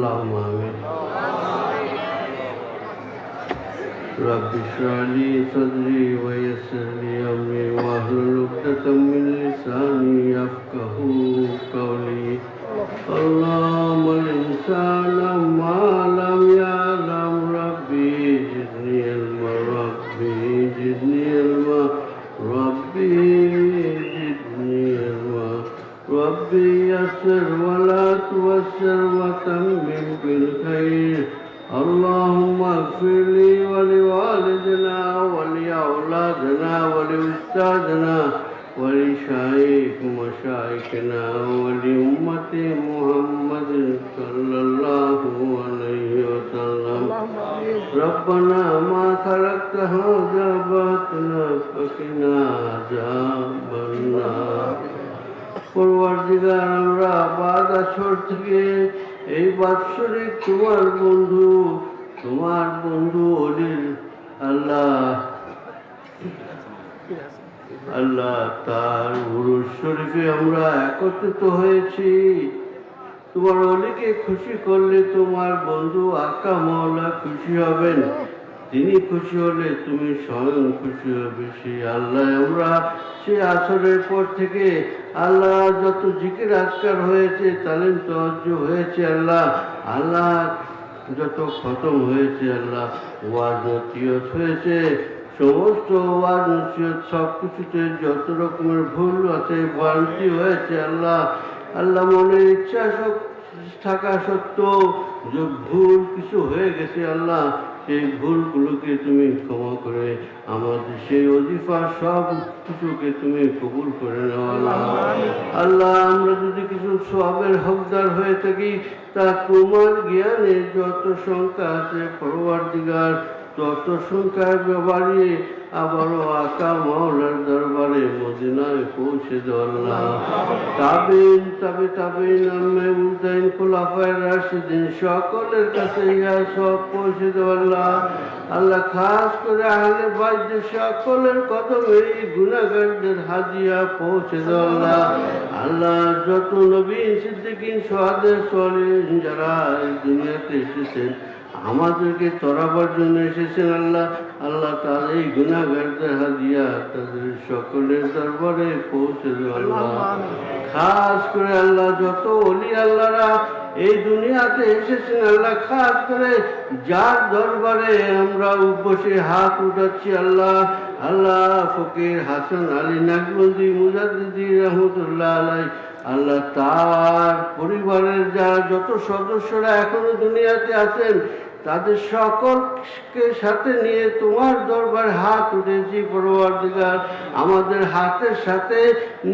اللهم آمين رب اشرح لي صدري ويسر لي أمري واحلل عقدة من لساني يفقه قولي. اللهم الإنسان ما يسر ولا توسر وتمم بالخير. اللهم اغفر لي ولوالدنا ولأولادنا ولأستاذنا ولشيخ مشايخنا ولأمة محمد صلى الله عليه وسلم. ربنا ما خلقت هذا باطلا فقنا عذاب النار. পরবর্তীকার আমরা বাদাসর থেকে। এই বাৎসরিক তোমার বন্ধু তোমার বন্ধু অলির আল্লাহ। আল্লাহ তার উরুষ শরীফে আমরা একত্রিত হয়েছি। তোমার অলিকে খুশি করলে তোমার বন্ধু আকা মাওলা খুশি হবেন। তিনি খুশি হলে তুমি স্বয়ং খুশি হবে সেই আল্লাহ আমরা সে আসরের পর থেকে আল্লাহ যত জিকির আজকার হয়েছে, তালিম তহজ হয়েছে আল্লাহ। আল্লাহ যত খতম হয়েছে আল্লাহ, ওয়াজ নসিহত হয়েছে। সমস্ত ওয়াজ নসিহত সব কিছুতে যত রকমের ভুল আছে, ভ্রান্তি হয়েছে আল্লাহ। আল্লাহ মনের ইচ্ছা থাকা সত্ত্বেও যে ভুল কিছু হয়ে গেছে আল্লাহ সেই ভুলগুলোকে তুমি ক্ষমা করে আমাদের সেই অজিফার সব কিছুকে তুমি কবুল করে নাও, আল্লাহ। আল্লাহ, আমরা যদি কিছু সবের হকদার হয়ে থাকি, তা তোমার জ্ঞানে যত সংখ্যা আছে পরবার দিগার তত সংখ্যায় বাড়িয়ে আবারও আকা মাওলার দরবারে মদিনায় পৌঁছে দেওয়াল্লাহ তাবিন, তাবে, তাবিন, আম্মে উদ্দাইন খোলাফায় রাশিদিন সকলের কাছে ইহা সব পৌঁছে দেওয়াল্লাহ আল্লাহ খাস করে আহলে বাদ্য সকলের কদমে গুণাগারদের হাজিয়া পৌঁছে দেওয়াল্লাহ আল্লাহ যত নবীন সিদ্দিকিন, সোহাদের সলিন যারা এই দুনিয়াতে এসেছেন আমাদেরকে তরাবার জন্য এসেছেন আল্লাহ। আল্লাহ তার এই গুণাগারদের হাদিয়া তাদের সকলের দরবারে পৌঁছে আল্লাহ। খাস করে আল্লাহ যত অলি আল্লাহরা এই দুনিয়াতে এসেছেন আল্লাহ খাস করে যার দরবারে আমরা বসে হাত উঠাচ্ছি আল্লাহ। আল্লাহ ফকির হাসান আলী নাকবন্দি মুজাদ্দিদি রহমতুল্লাহ আলাই আল্লাহ তার পরিবারের যারা যত সদস্যরা এখনও দুনিয়াতে আছেন তাদের সকলকে সাথে নিয়ে তোমার দরবার হাত উঠেছি, পরবর্তীকার। আমাদের হাতের সাথে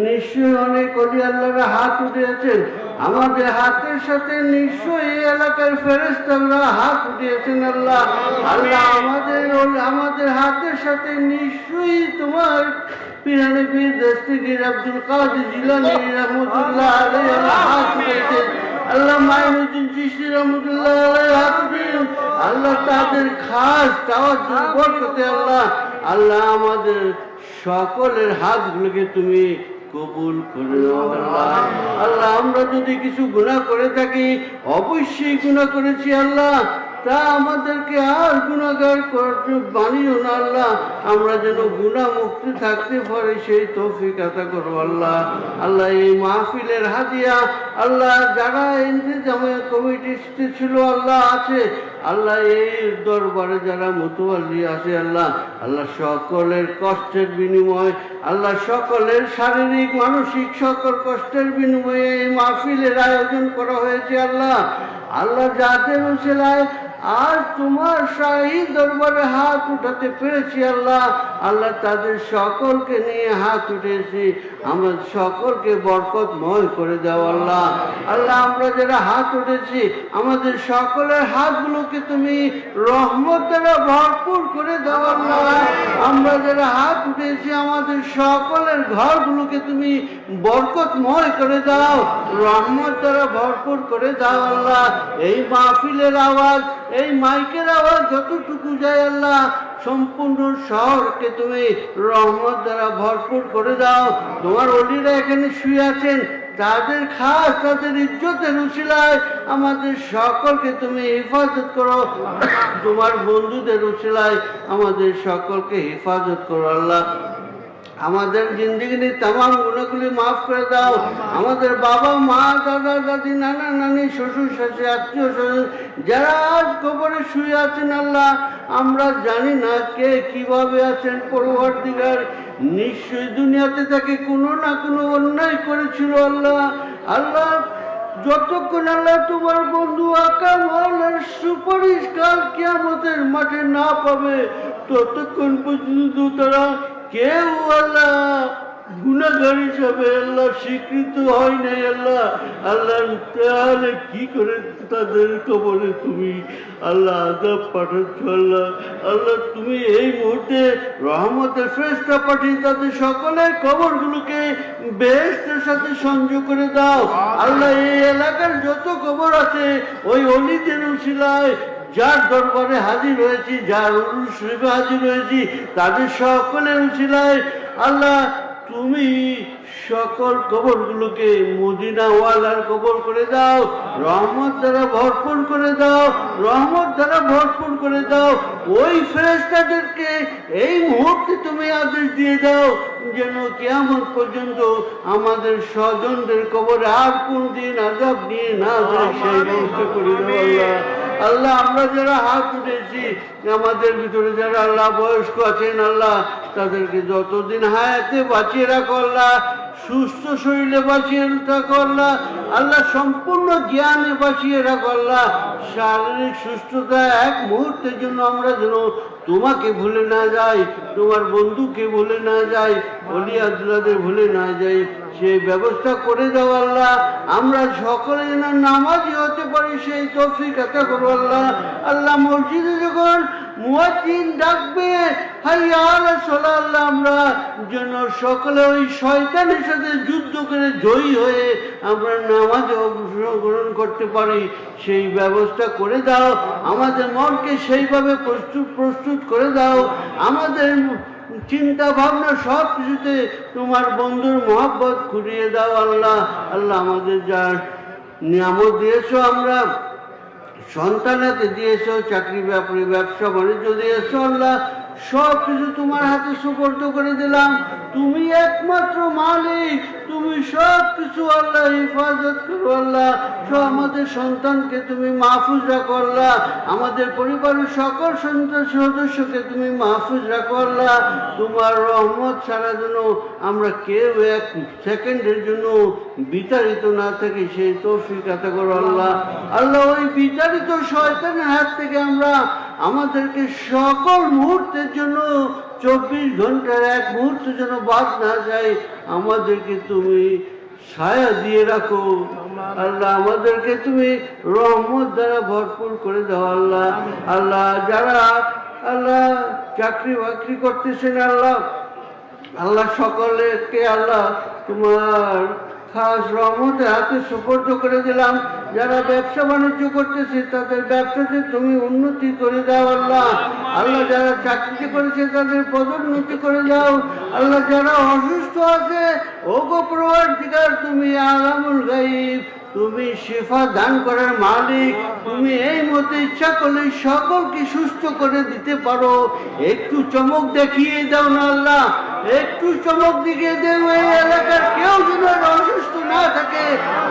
নিশ্চয়ই অনেক অলি আল্লাহরা হাত উঠিয়েছেন। আমাদের হাতের সাথে নিশ্চয়ই এই এলাকার ফেরেস্তারা হাত উঠিয়েছেন আল্লাহ। আল্লাহ আমাদের আমাদের হাতের সাথে নিশ্চয়ই তোমার পিরানে পীর দস্তগীর আব্দুল কাদের জিলানী রহমতুল্লাহ আল্লাহ হাত উঠিয়েছেন আল্লাহ মাইনুদ্দিন চিশতি রহমতুল্লাহ আলাইহি আল্লাহ তাদের খাস তাওয়ার বরকতে আল্লাহ আল্লাহ আমাদের সকলের হাতগুলোকে তুমি কবুল করে আল্লাহ। আল্লাহ, আমরা যদি কিছু গুণা করে থাকি, অবশ্যই গুণা করেছি আল্লাহ। তা আমাদেরকে আর গুণাগার বানিও না আল্লাহ। আমরা যেন গুণা মুক্তি থাকতে পারি, সেই তৌফিক আতা করো আল্লাহ। আল্লাহ, এই মাহফিলের হাদিয়া আল্লাহ, যারা ইন্তজামে কমিটি ছিল, আল্লাহ আছে। আল্লাহ, এই দরবারে যারা মুতোয়াল্লি আছে, আল্লাহ। আল্লাহ, সকলের কষ্টের বিনিময়, আল্লাহ, সকলের শারীরিক, মানসিক সকল কষ্টের বিনিময়ে এই মাহফিলের আয়োজন করা হয়েছে, আল্লাহ। আল্লাহ, যাদের উসেলায় আর তোমার শাহী দরবারে হাত উঠাতে পেরেছি আল্লাহ। আল্লাহ তাদের সকলকে নিয়ে হাত উঠেছি। আমার সকলকে বরকতময় করে দাও আল্লাহ। আল্লাহ, আমরা যারা হাত উঠেছি, আমাদের সকলের হাতগুলোকে তুমি রহমত দ্বারা ভরপুর করে দাও আল্লাহ। আমরা যারা হাত উঠেছি, আমাদের সকলের ঘরগুলোকে তুমি বরকতময় করে দাও, রহমত দ্বারা ভরপুর করে দাও আল্লাহ। এই মাহফিলের আওয়াজ এই মাইকের আওয়াজ যতটুকু যায় আল্লাহ, সম্পূর্ণ শহরকে তুমি রহমত দ্বারা ভরপুর করে দাও। তোমার অলিরা এখানে শুয়ে আছেন, তাদের খাস, তাদের ইজ্জতের উশিলায় আমাদের সকলকে তুমি হেফাজত করো। তোমার বন্ধুদের উশিলায় আমাদের সকলকে হেফাজত করো আল্লাহ। আমাদের জিন্দগির তাম গুণাগুলি মাফ করে দাও। আমাদের বাবা, মা, দাদা, দাদি, নানা, নানি, শ্বশুর, শাশুড়ি, আত্মীয় স্বজন, যারা আজ কবরে শুয়ে আছেন আল্লাহ, আমরা জানি না কে কীভাবে আছেন পরবর্তীকার। নিশ্চয়ই দুনিয়াতে তাকে কোনো না কোনো অন্যায় করেছিল আল্লাহ। আল্লাহ, যতক্ষণ আল্লাহ তোমার বন্ধু আকা মহলের সুপারিশ কাল কিয়ামতের মাঠে না পাবে, ততক্ষণ পর্যন্ত তারা কেউ আল্লাহ গুণাগার হিসাবে আল্লাহ স্বীকৃত হয় নাই আল্লাহ। আল্লাহ তাহলে কি করে তাদের কবলে তুমি আল্লাহ আদাব পাঠাচ্ছ আল্লাহ? আল্লাহ তুমি এই মুহূর্তে রহমতের ফেরেশতা পাঠিয়ে তাদের সকলের কবরগুলোকে বেহেস্তের সাথে সংযোগ করে দাও। আল্লাহ এই এলাকার যত কবর আছে ওই অলিদের উশিলায় যার দরবারে হাজির হয়েছি, যার উরুস হাজির হয়েছি, তাদের সকলের উশিলায় আল্লাহ, তুমি সকল কবরগুলোকে মদিনাওয়ালার কবর করে দাও, রহমত দ্বারা ভরপুর করে দাও, রহমত দ্বারা ভরপুর করে দাও, ওই ফেরেস্তাদেরকে এই মুহূর্তে তুমি আদেশ দিয়ে দাও, যেন কেমন পর্যন্ত আমাদের স্বজনদের কবরে আর কোন দিন আজাব নিয়ে না যায়, সেই ব্যবস্থা করে দাও আল্লাহ, আমরা যারা হাত উঠেছি, আমাদের ভিতরে যারা আল্লাহ বয়স্ক আছেন, আল্লাহ তাদেরকে যতদিন হায়াতে বাঁচিয়ে রাখো, আল্লাহ সুস্থ শরীরে বাঁচিয়ে রাখো, আল্লাহ আল্লাহ সম্পূর্ণ জ্ঞানে বাঁচিয়ে রাখো, আল্লাহ, শারীরিক সুস্থতা এক মুহূর্তের জন্য আমরা যেন তোমাকে ভুলে না যাই, তোমার বন্ধুকে ভুলে না যাই ভুলে না যাই ব্যবস্থা করে দাও আল্লাহ। আমরা সকলে নামাজি হতে পারি, সেই করো আল্লাহ। আল্লাহ মসজিদে যখন মুয়াজ্জিন ডাকবে আমরা যেন সকলে ওই শয়তানের সাথে যুদ্ধ করে জয়ী হয়ে আমরা নামাজে অংশগ্রহণ করতে পারি, সেই ব্যবস্থা করে দাও। আমাদের মনকে সেইভাবে প্রস্তুত প্রস্তুত করে দাও। আমাদের চিন্তা ভাবনা সব কিছুতে তোমার বন্ধুর মহাব্বত ঘুরিয়ে দাও আল্লাহ। আল্লাহ আমাদের যার নিয়ামত দিয়েছ আমরা সন্তান সন্তানাতে দিয়েছ চাকরি ব্যাপারে ব্যবসা বাণিজ্য দিয়েছ আল্লাহ। সব কিছু তোমার হাতে সুপর্দ করে দিলাম। তুমি একমাত্র মালিক। তুমি সব কিছু আল্লাহ হেফাজত করো আল্লাহ। সব আমাদের সন্তানকে তুমি মাহফুজ রাখো আল্লাহ। আমাদের পরিবারের সকল সন্তান সদস্যকে তুমি মাহফুজ রাখো আল্লাহ। তোমার রহমত ছাড়া যেন আমরা কেউ এক সেকেন্ডের জন্য বিতাড়িত না থাকি, সেই তৌফিক আতা করো আল্লাহ। আল্লাহ, ওই বিতাড়িত শয়তানের হাত থেকে আমরা আমাদেরকে সকল মুহূর্তের জন্য চব্বিশ ঘণ্টার এক মুহূর্ত যেন বাদ না যায় আমাদেরকে তুমি ছায়া দিয়ে রাখো। আল্লাহ। আমাদেরকে তুমি রহমত দ্বারা ভরপুর করে দাও আল্লাহ। আল্লাহ যারা আল্লাহ চাকরি বাকরি করতেছেন আল্লাহ। আল্লাহ সকলকে আল্লাহ তোমার খাস রহমতের হাতে সুপর্দ করে দিলাম। যারা ব্যবসা বাণিজ্য করতেছে, তাদের ব্যবসাতে তুমি উন্নতি করে দাও আল্লাহ। আল্লাহ যারা চাকরি করেছে, তাদের পদোন্নতি করে দাও। আল্লাহ যারা অসুস্থ আছে ও গোপ্রবার দিকার তুমি আলামুল গাইব তুমি শেফা দান করার মালিক। তুমি এই মতো ইচ্ছা করলে সকলকে সুস্থ করে দিতে পারো। একটু চমক দেখিয়ে দাও না আল্লাহ। একটু চমক দিকে এলাকার কেউ যেন অসুস্থ না থাকে।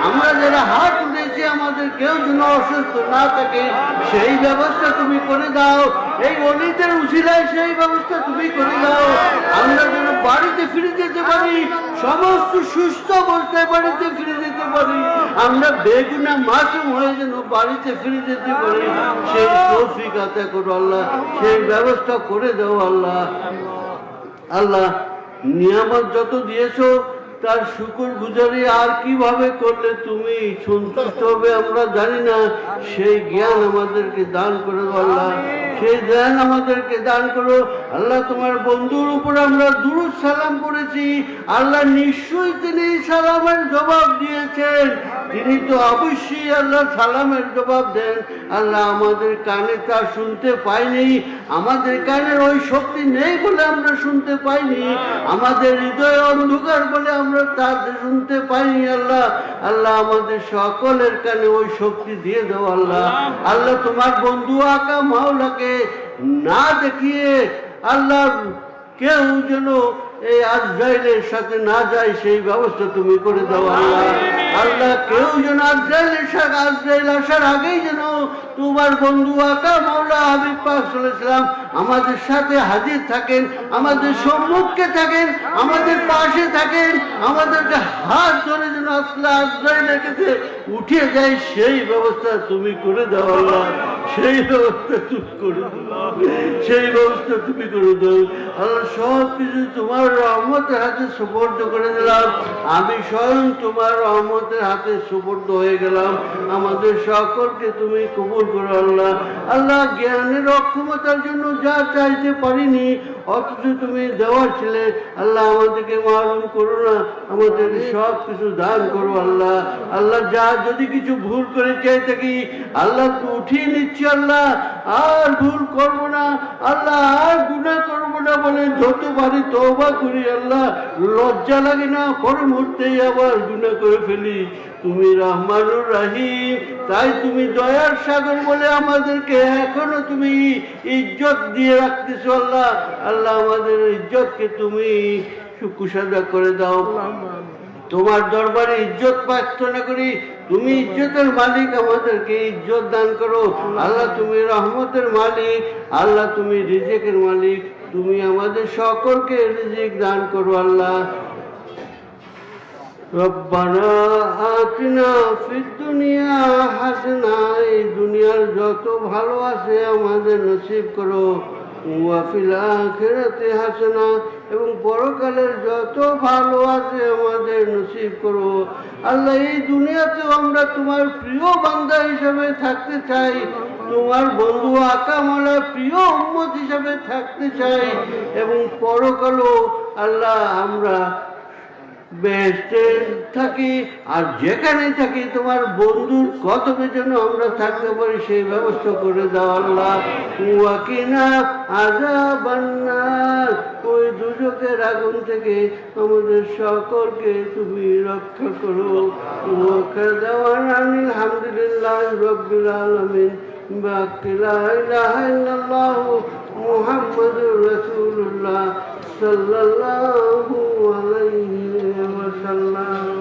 আমরা যারা হাত উঠেছি, আমাদের কেউ যেন অসুস্থ না থাকে। সেই ব্যবস্থা তুমি করে দাও। এই অলিদের উশিলায় সেই ব্যবস্থা তুমি করে দাও। আমরা যেন বাড়িতে ফিরে যেতে পারি, সমস্ত সুস্থ অবস্থায় বাড়িতে ফিরে যেতে পারি। আমরা বেগুনা মাসুম হয়ে যেন বাড়িতে ফিরে যেতে পারি। সেই তৌফিক আতা করো আল্লাহ, সেই ব্যবস্থা করে দাও আল্লাহ। আল্লাহ নিয়ামত যত দিয়েছ তার শুকুর গুজারি আর কীভাবে করলে তুমি সন্তুষ্ট হবে আমরা জানি না। সেই জ্ঞান আমাদেরকে দান করে দাও আল্লাহ। সেই জ্ঞান আমাদেরকে দান করো। আল্লাহ তোমার বন্ধুর উপর আমরা দুরুদ সালাম করেছি। আল্লাহ নিশ্চয়ই তিনি সালামের জবাব দিয়েছেন। তিনি তো অবশ্যই আল্লাহ সালামের জবাব দেন। আল্লাহ আমাদের কানে তা শুনতে পাইনি আমাদের কানের ওই শক্তি নেই বলে আমরা শুনতে পাইনি। আমাদের হৃদয় অন্ধকার বলে আমরা তা শুনতে পাইনি আল্লাহ। আল্লাহ আমাদের সকলের কানে ওই শক্তি দিয়ে দাও আল্লাহ। আল্লাহ তোমার বন্ধু আকা মাওলাকে না দেখিয়ে আল্লাহ কেউ যেন এই আজরাইলের সাথে না যায় সেই ব্যবস্থা তুমি করে দাও আল্লাহ। আল্লাহ কেউ যেন আজরাইলের সাথে আজরাইল আসার আগেই যেন তোমার বন্ধু আকা মাওলা হাবিব পাক সাল্লাম আমাদের সাথে হাজির থাকেন, আমাদের সম্মুখে থাকেন, আমাদের পাশে থাকেন, আমাদেরকে হাত ধরে যেন আসলে আজরাইলের কাছে উঠিয়ে যায় সেই ব্যবস্থা তুমি করে দাও আল্লাহ। সেই ব্যবস্থা তুমি করে সেই ব্যবস্থা তুমি করে দাও। আল্লাহ সব কিছু তোমার রহমতের হাতে সুপর্দ করে দিলাম। আমি স্বয়ং তোমার রহমতের হাতে সুপর্দ হয়ে গেলাম। আমাদের সকলকে তুমি কবুল করো আল্লাহ। আল্লাহ জ্ঞানের অক্ষমতার জন্য যা চাইতে পারিনি, অথচ তুমি দেওয়ার ছিলে। আল্লাহ আমাদেরকে মালুম করো না। আমাদের সব কিছু দান করো আল্লাহ। আল্লাহ যা যদি কিছু ভুল করে চাই থাকি আল্লাহ তো উঠিয়ে নিচ্ছি আল্লাহ? আর ভুল করব না, আল্লাহ আর গুণা করব না বলে যত পারি তওবা করি আল্লাহ, লজ্জা লাগে না? পর মুহূর্তেই আবার গুণা করে ফেলি। তুমি রহমানুর রাহিম, তাই তুমি দয়ার সাগর বলে আমাদেরকে এখনও তুমি ইজ্জত দিয়ে রাখতেছো আল্লাহ। আল্লাহ আমাদের ইজ্জতকে তুমি সুকুসাদা করে দাও। তোমার দরবারে ইজ্জত প্রার্থনা করি। তুমি ইজ্জতের মালিক, আমাদেরকে ইজ্জত দান করো। আল্লাহ তুমি রহমতের মালিক, আল্লাহ তুমি রিজেকের মালিক। তুমি আমাদের সকলকে রিজিক দান করো আল্লাহ। রব্বানা আতিনা ফিদ দুনিয়া হাসনা, এই দুনিয়ার যত ভালো আছে আমাদের নসিব করো। ওয়াফিল আখিরাতে হাসনা এবং পরকালের যত ভালো আছে আমাদের নসিব করো। আল্লাহ, এই দুনিয়াতেও আমরা তোমার প্রিয় বান্দা হিসাবে থাকতে চাই, তোমার বন্ধু আকামলা প্রিয় উম্মত হিসাবে থাকতে চাই এবং পরকালও আল্লাহ, আমরা বেহেস্টে থাকি আর যেখানে থাকি তোমার বন্ধুর কতকে যেন আমরা থাকতে পারি, সেই ব্যবস্থা করে দাও আল্লাহ। ওয়াকিনা আজাবান্নার ওই নরকের আগুন থেকে আমাদের সকলকে তুমি রক্ষা করো। রক্ষা দেওয়ার আমি আলহামদুলিল্লাহ, রব্বুল আলমিন। মোহাম্মদ রসুল্লাহ সাল্লাহ আলাইহি ওয়াসাল্লাম।